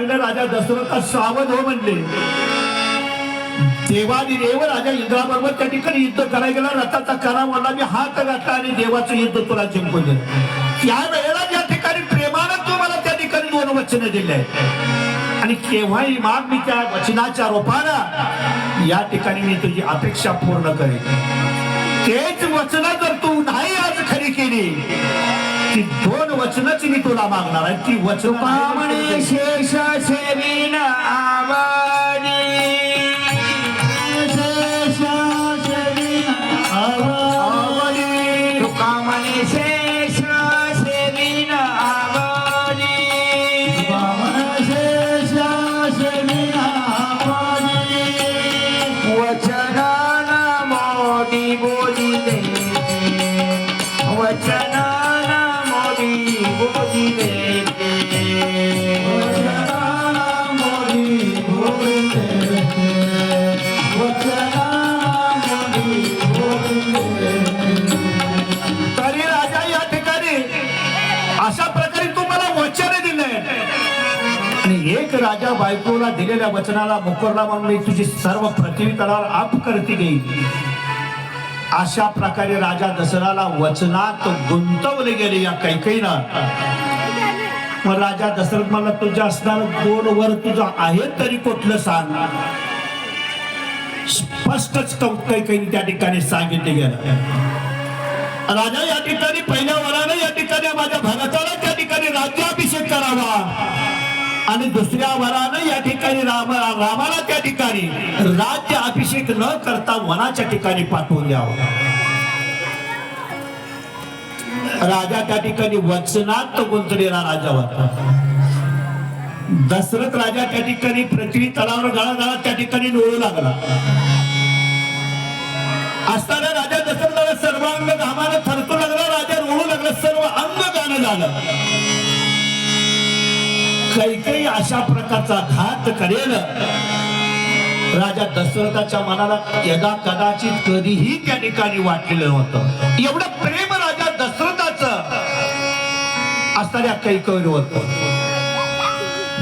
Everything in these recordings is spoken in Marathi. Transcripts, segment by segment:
सांगितलं राजा दशरथा सावध हो म्हणले. देवानी देव राजा इंद्राबरोबर त्या ठिकाणी युद्ध करायला गेला. रथाचा करा म्हणला मी हात घातला आणि देवाचं युद्ध तुला जिंकून दिलं त्या वेळेला ज्या ठिकाणी प्रेमानं तुम्हाला त्या ठिकाणी दोन वचन दिले. आणि केव्हाही माग मी त्या वचनाच्या रूपानं या ठिकाणी मी तुझी अपेक्षा पूर्ण करेन. तेच वचन जर तू नाही आज खरी केली ती दोन वचनच मी तुला मागणार आहे. ती वचन शेष सेवीन आवडी अशा प्रकारे तुम्हाला वचन दिलंय. आणि एक राजा बायकोला दिलेल्या वचनाला मुकरला म्हणून तुझी सर्व पृथ्वी तळावर आप करती गेली. अशा प्रकारे राजा दसराला वचनात गुंतवले गेले या कैकईनं मग राजा दशरथ मला तुझ्या असणार दोन वर तुझं आहे तरी कुठलं सांग? स्पष्टच काही त्या ठिकाणी सांगितले गेलं. राजा या ठिकाणी पहिल्या वरानं या ठिकाणी माझ्या भरताला त्या ठिकाणी राज्याभिषेक करावा. आणि दुसऱ्या वरानं या ठिकाणी राम रामाला त्या ठिकाणी राज्य अभिषेक न करता वनाच्या ठिकाणी पाठवून द्यावं. राजा त्या ठिकाणी वचनात गुंतलेला राजा होता. दशरथ राजा त्या ठिकाणी पृथ्वी तळावर गळा गळा त्या ठिकाणी लोळू लागला. असताना राजा दसरथाला सर्व अंग घामानं थरकू लागला राजा रोडू लागला सर्व अंग गाणं झालं. काही काही अशा प्रकारचा घात करेल. राजा दशरथाच्या मनाला यदा कदाचित कधीही त्या ठिकाणी वाटलेलं होतं. एवढं प्रेम राजा दशरथाच असणाऱ्या काही होत होतं.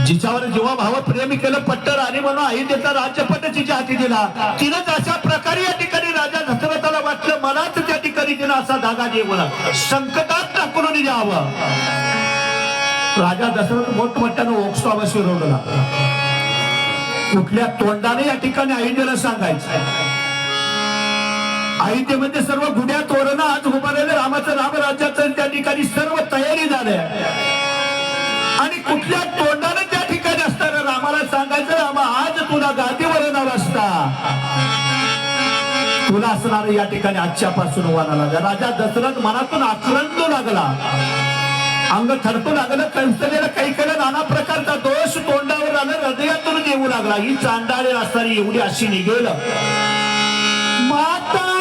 जिच्यावर जेव्हा भाव प्रेमी केलं पट्टर आणि म्हणून आई त्याचा राज्यपट तिच्या हाती दिला. तिनंच अशा प्रकारे या ठिकाणी राजा दशरथाला वाटलं मलाच त्या ठिकाणी तिनं असा धागा दे मला संकटात टाकून द्यावं. राजा दशरथ मोठमोठ्यानं ओक्सावा शिरवला कुठल्या तोंडाने या ठिकाणी अयोध्येला सांगायचं? अयोध्येमध्ये म्हणजे सर्व गुड्या तोरणं आज उभारलेलं रामाचं रामराज्याचं त्या ठिकाणी सर्व तयारी झाल्या. आणि कुठल्या तुला असणार या ठिकाणी आजच्यापासून वाना लागला राजा दशरथ मनातून आक्रंद लागला. अंग थरपू लागलं कंसलेला काही काही नाना प्रकारचा दोष तोंडावर आला हृदयातून देऊ लागला. ही चांडाळे असणारी एवढी अशी निघेल. माता!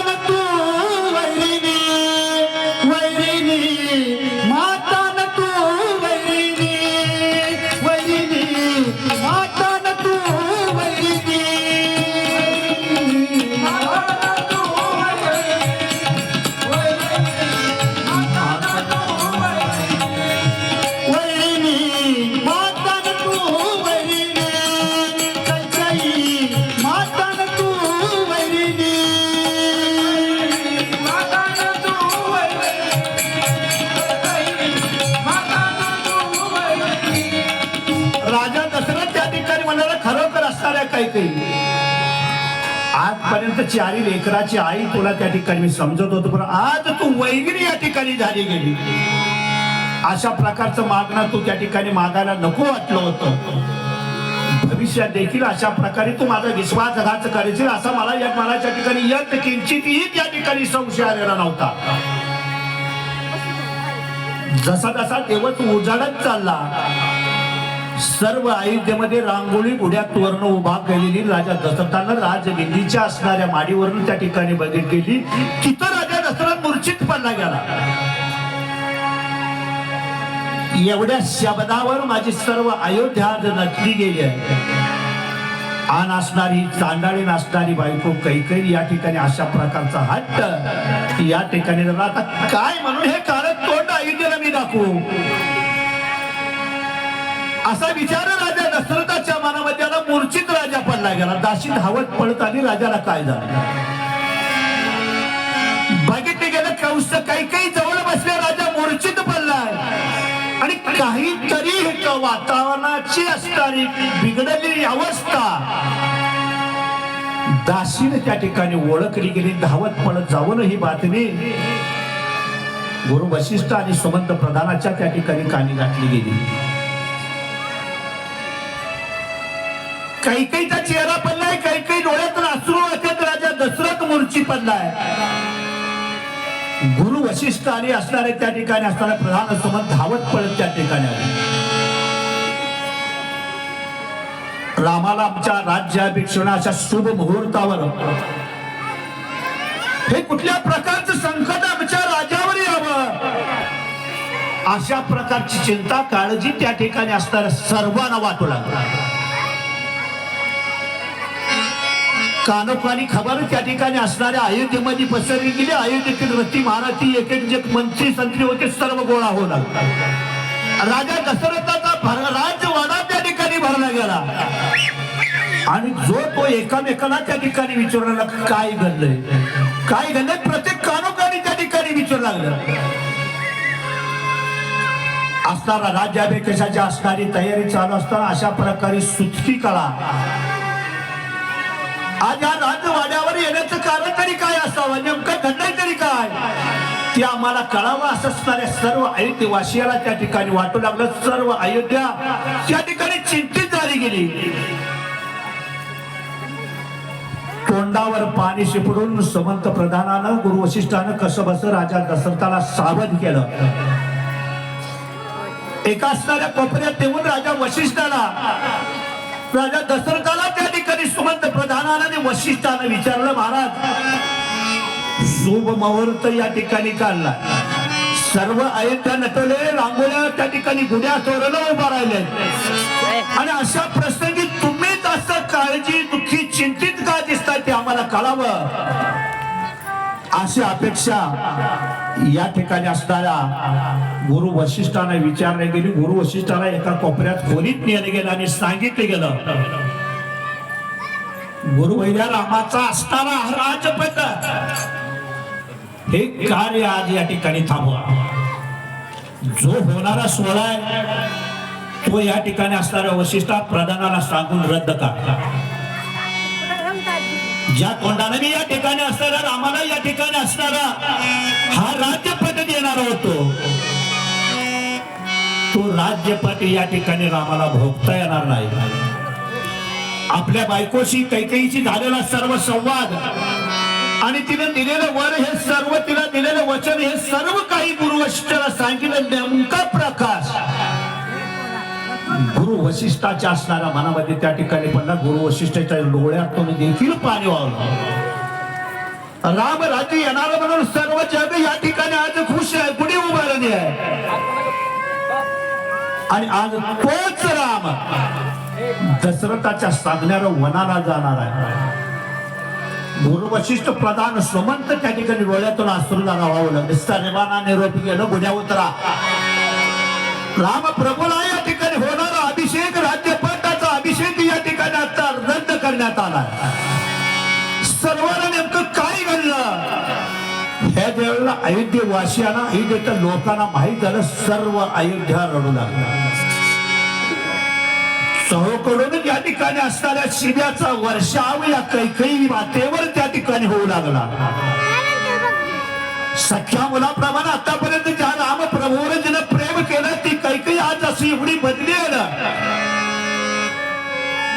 लेकराची आई तुला त्या ठिकाणी मी समजत होतो पण आज तू वैगिरी या ठिकाणी झाली गेली. अशा प्रकारचं मागणं तू त्या ठिकाणी मागायला नको वाटलं होतं. भविष्यात देखील अशा प्रकारे तू माझा विश्वासघात करायची असा मला या मनाच्या ठिकाणी यत किंचितही त्या ठिकाणी संशय आलेला नव्हता. जसा जसा दिवस उजाडत चालला. सर्व अयोध्येमध्ये रांगोळी गुढ्या वर्ण उभा केलेली राजा दशरथानं राजबिंदीच्या असणाऱ्या माडीवरून त्या ठिकाणी बघित केली तिथं राजा दशरथ मूर्छित पडला गेला. एवढ्या शब्दावर माझी सर्व अयोध्या आज नटली गेली आहे. आन असणारी चांडाळी नाचणारी बायको कैकई या ठिकाणी अशा प्रकारचा हट्ट या ठिकाणी आता काय म्हणून हे कारण तोंड अयोध्येला मी दाखवू? असा विचार राजा दशरथ गेला. दाशी धावत पळत आली राजाला काय झालं? बघितले गेलं कंस काही काही जवळ बसले राजा मूर्छित पडलाय. आणि काहीतरी वातावरणाची असणारी बिघडलेली अवस्था. दासीने त्या ठिकाणी ओळखली गेली धावत पळत जाऊन ही बातमी गुरु वशिष्ठ आणि सुमंत प्रधानाच्या त्या ठिकाणी कानी गाठली गेली. काही काहीचा चेहरा पडलाय काही काही डोळ्यातून अश्रू वाचत राजा दशरथ मूर्ची पडलाय. गुरु वशिष्ठ आणि असणारे त्या ठिकाणी असणारे प्रधान समज धावत पडत त्या ठिकाणी रामाला आमच्या राज्याभिषेणाच्या शुभ मुहूर्तावर. हे कुठल्या प्रकारचं संकट आमच्या राजावर यावं? अशा प्रकारची चिंता काळजी त्या ठिकाणी असणाऱ्या सर्वांना वाटू लागला. कानोकानी खबर त्या ठिकाणी असणाऱ्या अयोध्येमध्ये पसरली गेली. अयोध्येतील रती महाराजी एक एक जे मंत्री संत्री होते सर्व गोळा होऊ लागला. राजा दशरथाचा राजवाडा त्या ठिकाणी भरला गेला. आणि जो तो एकामेकाला त्या ठिकाणी विचारू लागला काय घडलंय? काय घडलंय? प्रत्येक कानोकानी त्या ठिकाणी विचारू लागलं. असताना राज्याभिषेकाची असणारी तयारी चालू असताना अशा प्रकारे सुचकी कळा. आज या राजवाड्यावर येण्याचं कारण तरी काय असावं? नेमकं घडलंय तरी काय? ते आम्हाला कळावं असं असणाऱ्या सर्व अयोध्यवासियाला त्या ठिकाणी वाटू लागलं. सर्व अयोध्या त्या ठिकाणी चिंतित झाली गेली. तोंडावर पाणी शिपडून समंत प्रधानानं गुरु वशिष्ठानं कसं बस राजा दशरथाला सावध केलं. एका असणाऱ्या कोपऱ्यात ठेवून राजा वशिष्ठाला राजा दशरथाला त्या ठिकाणी सुमंत प्रधानानं वशिष्ठानं विचारलं महाराज शुभ मुहूर्त या ठिकाणी काढला. सर्व अयोध्या नटले रांगोळ्या त्या ठिकाणी गुड्या तोरणं उभा राहिले. आणि अशा प्रसंगी तुम्हीच असं काळजी दुःखी चिंतित का दिसताय ते आम्हाला कळावं? अशी अपेक्षा या ठिकाणी असणाऱ्या गुरु वशिष्ठांना विचारले गेली गुरु वशिष्ठाला एका कोपऱ्यात खोलीत नेलं गेलं आणि सांगितलं गेलं गुरु वैद्या रामाचा असणारा राजपद. हे कार्य आज या ठिकाणी थांबवा. जो होणारा सोहळा आहे तो या ठिकाणी असणाऱ्या वशिष्ठा प्रधानाला सांगून रद्द करा. ज्या तोंडाने मी या ठिकाणी असणारा रामाला या ठिकाणी असणारा हा राज्यपद येणार होतो. तो राज्यपद या ठिकाणी रामाला भोगता येणार नाही. आपल्या बायकोशी कैकेयीशी झालेला सर्व संवाद आणि तिने दिलेलं वर हे सर्व तिला दिलेलं वचन हे सर्व काही गुरु सांगितलं. नेमका प्रकाश गुरु वशिष्ठाच्या असणाऱ्या मनामध्ये त्या ठिकाणी पडला. गुरु वशिष्ठाच्या डोळ्यात डोळ्यातून देखील पाणी वावलं राम राज्य येणार म्हणून सर्व जग या ठिकाणी आज खुश आहे. गुढी उभारणी आहे आणि आज तोच राम दशरथाच्या सांगण्याला वनाला जाणार आहे. गुरु वशिष्ठ प्रधान सुमंत त्या ठिकाणी डोळ्यातून अश्रूला राहावं निस्ता सर्वांना निरोपी गेलं गुन्ह्या उतरा. राम प्रभूला या ठिकाणी होणारा अभिषेक राज्यपाठाचा अभिषेक या ठिकाणी आता रद्द करण्यात आला. सर्वांना नेमकं काय घडलं? ह्या वेळेला अयोध्ये वासियांना अयोध्येच्या लोकांना माहीत झालं सर्व अयोध्या रडू लागला सहोकडून या ठिकाणी असणाऱ्या शिव्याचा वर्षाव या कैकई मातेवर त्या ठिकाणी होऊ लागला. सख्या मुलाप्रमाणे आतापर्यंत ज्या राम प्रभूवर जिनं प्रेम केलं ती कैकई आज अशी एवढी बदली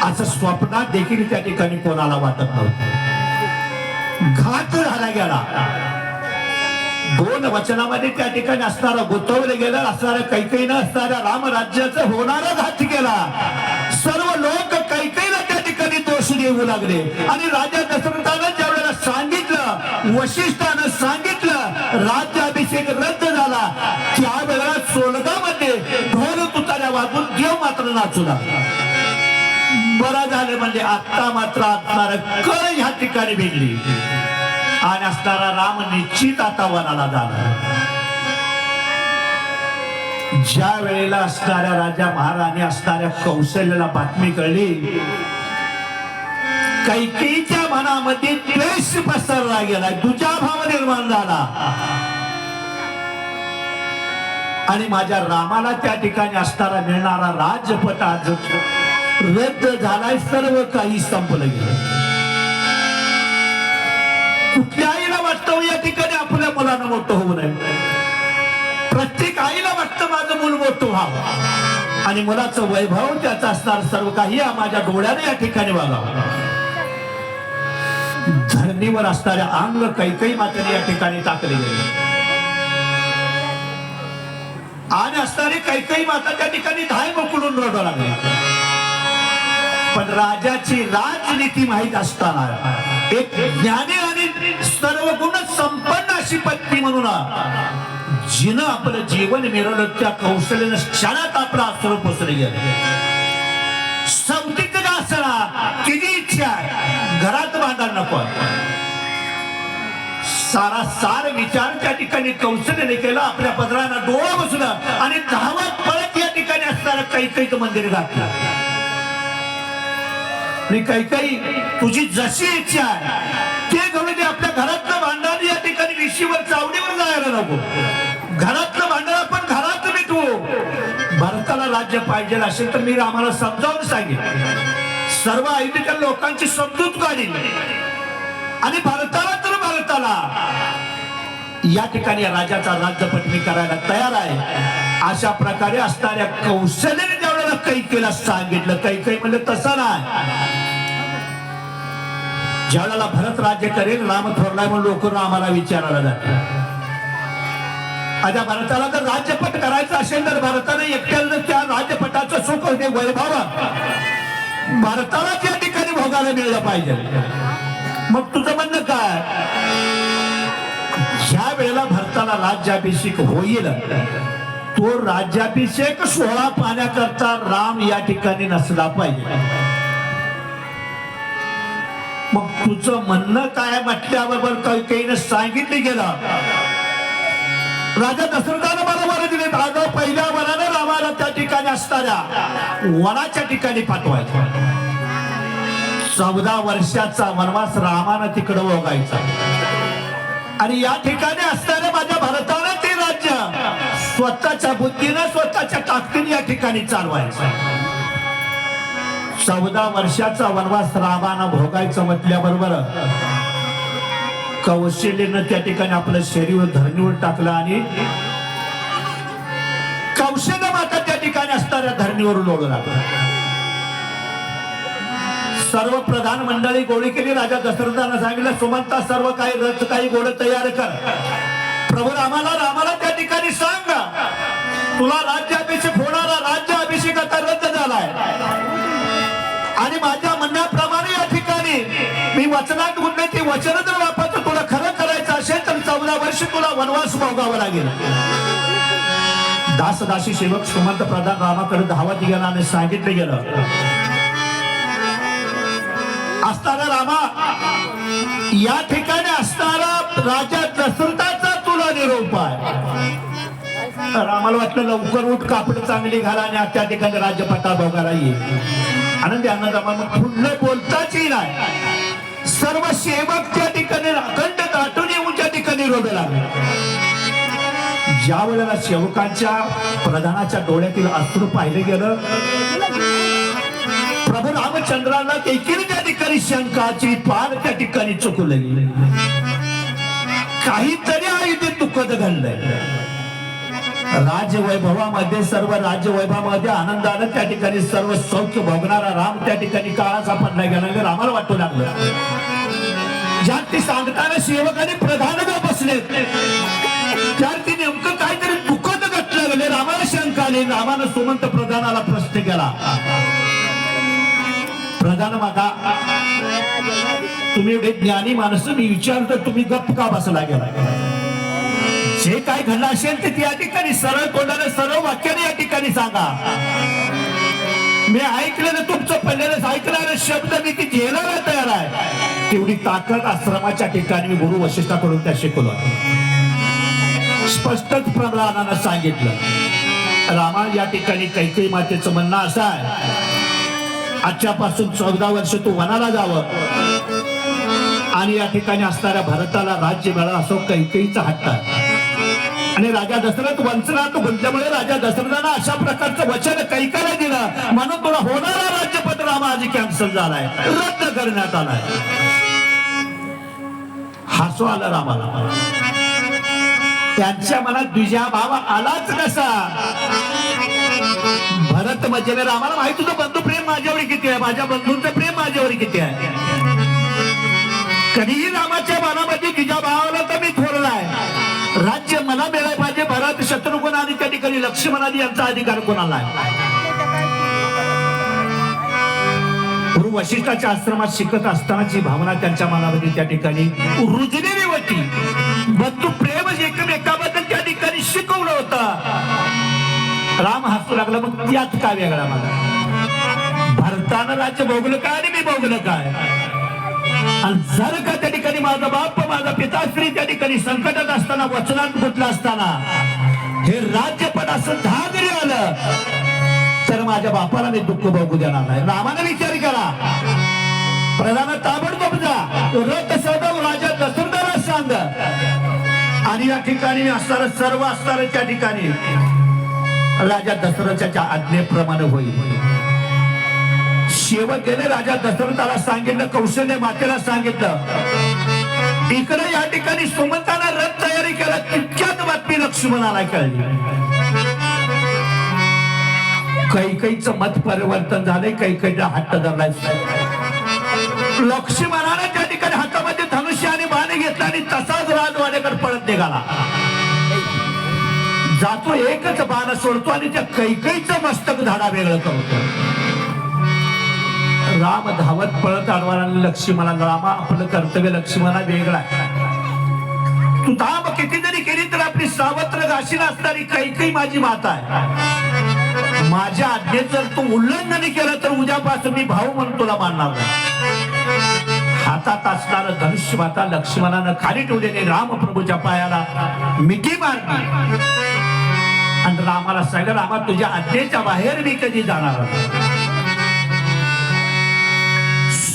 असं स्वप्नात देखील त्या ठिकाणी कोणाला वाटत नव्हतं. घात झाला गेला. दोन वचनामध्ये त्या ठिकाणी असणारा गुंतवलं गेलं असणाऱ्या कैकईनं असणाऱ्या रामराज्याचं होणारा घात केला. सर्व लोक कैकईला त्या ठिकाणी दोष देऊ लागले. आणि राजा दशरथानं ज्या वेळेला सांगितलं वशिष्ठानं सांगितलं राज्याभिषेक रद्द झाला त्यावेळेला सोलगामध्ये ढोल तुताऱ्या वाजून देव मात्र नाचू लागला बरा झाले म्हणजे आत्ता मात्र असणार कळ ह्या ठिकाणी भेटली. आणि असणारा राम निश्चित आता वनाला जाणार. ज्या वेळेला असणाऱ्या राजा महाराणी असणाऱ्या कौशल्याला बातमी कळली कैकेच्या मनामध्ये द्वेष पसरला गेला. तुझ्या आणि माझ्या रामाला त्या ठिकाणी असणारा मिळणारा राजपट आज रद्द झालाय सर्व काही संपलं गेलं. कुठल्या आईला वाटतं हो या ठिकाणी आपल्या मुलानं मोठं होऊ नये? प्रत्येक आईला वाटतं माझं मूल मोठं व्हावं. आणि मुलाचं वैभव त्याचं असणार सर्व काही माझ्या डोळ्याने या ठिकाणी बघावं धरणीवर असणाऱ्या अंग कैकई मात्र या ठिकाणी टाकले गेले आणि असणारी काही माता त्या ठिकाणी धाय मोकळून रडू लागले. पण राजाची राजनीती माहीत असताना एक ज्ञानी आणि सर्व गुण संपन्न अशी पत्नी म्हणून जिनं आपलं जीवन मिळवलं त्या कौशल्यानं क्षणात आपला अस्त्र पोचले गेलं. संतीत का असणार तिची इच्छा घरात भांडण नको. सारा सार विचार त्या ठिकाणी कौशल्याने केला आपल्या पदरांना डोळा बसलं आणि धावत पळत या ठिकाणी असणारा काही काही मंदिर घातलं आणि काही काही तुझी जशी इच्छा आहे ते घडू दे आपल्या घरातलं भांडण या ठिकाणी विशीवर चावडीवर जायला नको घरातलं भांडण आपण घरात मिटवू. भारताला राज्य पाहिजे असेल तर मी आम्हाला समजावून सांगेन. सर्व आयुर्वेदिक लोकांची समजूत काढीन. आणि भारताला भारताला या ठिकाणी राजाचा राज्यपट मी करायला तयार आहे. अशा प्रकारे असणाऱ्या कौशल्याने जेवढ्याला कैकेला सांगितलं. कैकई म्हणजे तसं नाही. ज्यावेळेला भरत राज्य करेल राम थोरलाय म्हणून लोक रामाला विचारायला जातात आता भारताला जर राज्यपट करायचं असेल तर भारताने एकट्याला त्या राज्यपटाचं सुख वैभव. भारताला त्या ठिकाणी भोगायला मिळलं पाहिजे. मग तुझं म्हणणं काय? ज्या वेळेला भारताला राज्याभिषेक होईल तो राज्याभिषेक सोहळा पाहण्याकरता राम या ठिकाणी नसला पाहिजे. मग तुझं म्हणणं काय म्हटल्याबरोबर कैकेईनं सांगितलं गेलं? राजा दशरथानं मला वर दिले. राजा पहिल्या वनानं रामाला त्या ठिकाणी असणाऱ्या वनाच्या ठिकाणी पाठवायचं. चौदा वर्षाचा वनवास रामानं तिकडं ओघायचा. आणि या ठिकाणी असणाऱ्या माझ्या भारतानं ते राज्य स्वतःच्या बुद्धीनं स्वतःच्या ताकदीने या ठिकाणी चालवायचं. चौदा वर्षाचा वनवास रामानं भोगायचं म्हटल्याबरोबर कौशल्यनं त्या ठिकाणी आपलं शरीर धरणीवर टाकलं आणि कौशल्य माता त्या ठिकाणी असणाऱ्या धरणीवर लोळू लागलं. सर्व प्रधान मंडळी गोळी केली राजा दशरथांना सांगितलं सुमंता सर्व काही रथ काही गोड तयार कर. प्रभू रामाला रामाला त्या ठिकाणी सांग. तुला राज्याभिषेक होणारा राज्य अभिषेक आता रद्द झालाय. आणि माझ्या म्हणण्याप्रमाणे या ठिकाणी मी वचनात गुन्हे ते वचन जर वापरतो तुला खरं करायचं असेल तर चौदा वर्ष तुला वनवास भोगावा लागेल. दास दासी सेवक श्रीमंत प्रधान रामाकडे धावत गेला आणि सांगितलं गेलं असताना रामा या ठिकाणी असणारा राजा दशरथाचा तुला निरोप आहे. रामाला वाटलं लवकर उठ कापड चांगली घाला आणि त्या ठिकाणी राज्यपटा भोगायला ये आनंदी आनंदामा मग बोलताच नाही सर्व सेवक त्या ठिकाणी अखंड दाटून येऊन त्या ठिकाणी रोबे लागले. ज्या वेळेला सेवकांच्या प्रधानाच्या डोळ्यातील अश्रू पाहिलं गेलं प्रभू रामचंद्रांना देखील त्या ठिकाणी शंकाची पार त्या ठिकाणी चुकू गेली काहीतरी आयुष्य दुःखद घडलंय राजवैभवामध्ये सर्व राजवैभवामध्ये आनंदानं त्या ठिकाणी सर्व सौख्य भोगणारा राम त्या ठिकाणी काळा सापडला गेला आणि रामाला वाटू लागलं. ज्यात ते सांगताना सेवकाने ग बसले त्यात ते नेमकं काहीतरी दुःखद घटलं गेले रामाला शंका आली. रामानं सुमंत प्रधानाला प्रश्न केला. प्रधान तुम्ही एवढे ज्ञानी माणसं मी विचारतो तुम्ही गप्प का बसला गेला जे काय घडलं असेल ते त्या ठिकाणी सरळ तोंडाने सरळ वाक्याने या ठिकाणी सांगा. मी ऐकलेलं तुमचं पहिल्याच ऐकणारे शब्द मी ती झेलायला तयार आहे. तेवढी ताकद आश्रमाच्या ठिकाणी मी गुरु वशिष्ठाकडून त्या शिकवलं. स्पष्टच प्रधानानं सांगितलं. रामा या ठिकाणी कैकई मातेचं म्हणणं असं आहे आजच्यापासून चौदा वर्ष तू वनाला जावं. आणि या ठिकाणी असणाऱ्या भारताला राज्य मिळालं असो कैकेईचा हट्ट आणि राजा दशरथ वंचनात गुंतल्यामुळे राजा दशरथानं अशा प्रकारचं वचन कैकाला दिलं. म्हणून तुला होणारा राज्यपत्र राम आज कॅन्सल झालाय. रद्द करण्यात आलाय. हसू आलं रामाला. त्यांच्या मनात द्विजा भावा आलाच कसा भरत म्हणजे रामाला माहिती तुझं बंधू प्रेम माझ्यावर किती आहे? माझ्या बंधूंचं प्रेम माझ्यावर किती आहे? कधीही रामाच्या मनामध्ये तिच्या भावाला तर मी थोरलाय राज्य मला मिळाय पाहिजे भरत शत्रुघ्न आणि त्या ठिकाणी लक्ष्मणादी यांचा अधिकार कोणाला आहे? गुरु वशिष्ठाच्या आश्रमात शिकत असतानाची भावना त्यांच्या मनामध्ये त्या ठिकाणी रुजलेली होती. बंधू प्रेम एकमेकाबद्दल त्या ठिकाणी शिकवलं होतं. राम हसू लागला मग त्यात का वेगळा मला? भारतानं राज्य भोगलं काय आणि मी भोगलं काय? आणि जर का त्या ठिकाणी माझा बाप माझा पिताश्री त्या ठिकाणी संकटात असताना वचनात गुंतला असताना हे राज्यपद असं दहा जरी आलं तर माझ्या बापाला मी दुःख बघू देणार नाही. रामाने विचार केला प्रधान ताबडतोब जा रथ सौदव राजा दशरथाला सांग. आणि या ठिकाणी असणार सर्व असणार त्या ठिकाणी राजा दशरथाच्या आज्ञेप्रमाणे होईल. शेवटने राजा दशरथाला सांगितलं कौशल्य मातेला सांगितलं. इकडे या ठिकाणी सुमंताला रथ तयारी केला तितक्यात बातमी लक्ष्मणाला कळली. कैकईचं मत परिवर्तन झालंय कैकईचा हट्ट धरलाय. लक्ष्मणाने त्या ठिकाणी हातामध्ये धनुष्य आणि बाण घेतला आणि तसाच राजवाड्याकडे पळत निघाला. जातो एकच बाण सोडतो आणि त्या कैकईचं मस्तक धाडा वेगळं करतो. राम धावत पळत आणवाला लक्ष्मणा रामा आपलं कर्तव्य लक्ष्मणा वेगळा तू धाम किती जरी केली तर आपली सावत्र घाशी असणारी कैकई माझी माता आहे. माझ्या आज्ञेत जर तू उल्लंघन केलं तर उद्यापासून मी भाऊ म्हणून तुला मानणार हातात असणार धनुष्य माता लक्ष्मणानं खाली ठेवलेले रामप्रभूच्या पायाला. मिठी मारली. आणि रामाला सांगितलं रामा तुझ्या आज्ञेच्या बाहेर मी कधी जाणार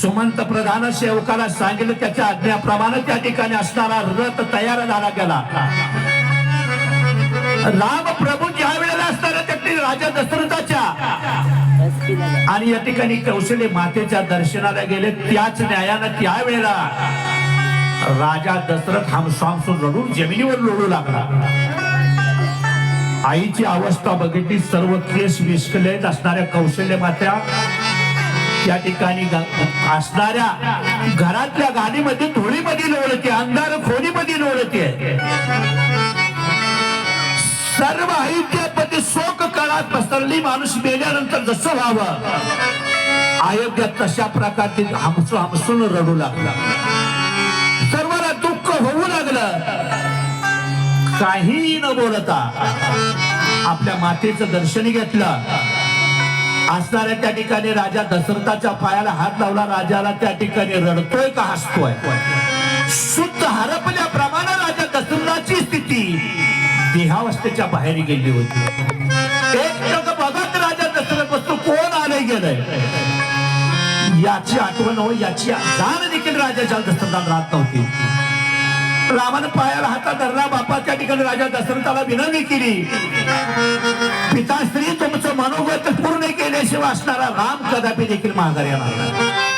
सुमंत प्रधान सेवकाला सांगितलं त्याच्या आज्ञाप्रमाणे त्या ठिकाणी असणारा रथ तयार झाला गेला. राम प्रभू ज्या वेळेला असणार त्या राजा दशरथाच्या आणि या ठिकाणी कौशल्य मातेच्या दर्शनाला गेले त्याच न्यायानं त्यावेळेला राजा दशरथ हमसामसून रडून जमिनीवर लोडू लागला. आईची अवस्था बघितली सर्व केस विस्कलेत असणाऱ्या कौशल्य मात्या त्या ठिकाणी असणाऱ्या घरातल्या गाडीमध्ये धुळीमध्ये लोळते अंधार खोलीमध्ये लोळते. सर्व अयोध्यापती शोक काळात पसरली माणूस मेल्यानंतर जसं व्हावं. अयोध्या तशा प्रकारचे हमसू हमसून रडू लागला. सर्वांना दुःख होऊ लागलं. काही न बोलता आपल्या मातेचं दर्शन घेतलं. असणाऱ्या त्या ठिकाणी राजा दशरथाच्या पायाला हात लावला. राजाला त्या ठिकाणी रडतोय का हसतोय? शुद्ध हरपल्याप्रमाणे राजा दशरथाची स्थिती देहावस्थेच्या बाहेर गेली होती. एक बघत राजा दशरथ वस्तू कोण आले गेलंय? याची आठवण हो याची जाण देखील राजाच्या दशरथात राहत नव्हती. रामानं पायाला हातात धरला बापा त्या ठिकाणी राजा दशरथाला विनंती केली. पिताश्री तुमचं मनोगत पूर्ण केल्याशिवाय असणारा राम कदापि देखील माघार येणार